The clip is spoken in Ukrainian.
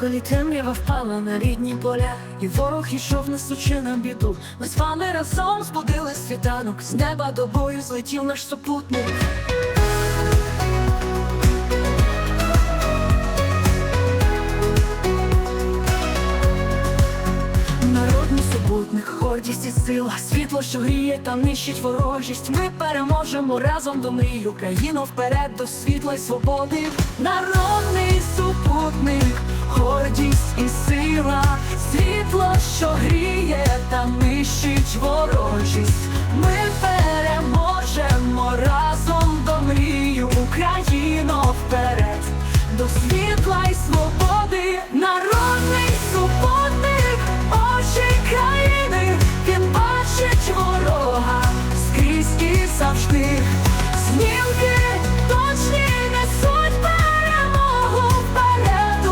коли темрява впала на рідні поля, і ворог ішов, несучи нам біду. Ми з вами разом збудили світанок, з неба до бою злетів наш супутник. Народний супутник, гордість і сила, світло, що гріє та нищить ворожість. Ми переможемо разом до мрій Україну вперед до світла й свободи. Народний супутник, що гріє та нищить ворожість. Ми переможемо разом до мрію Україно вперед до світла й свободи. Народний супутник, очі країни, він бачить ворога скрізь і завжди. Знімки точні несуть перемогу вперед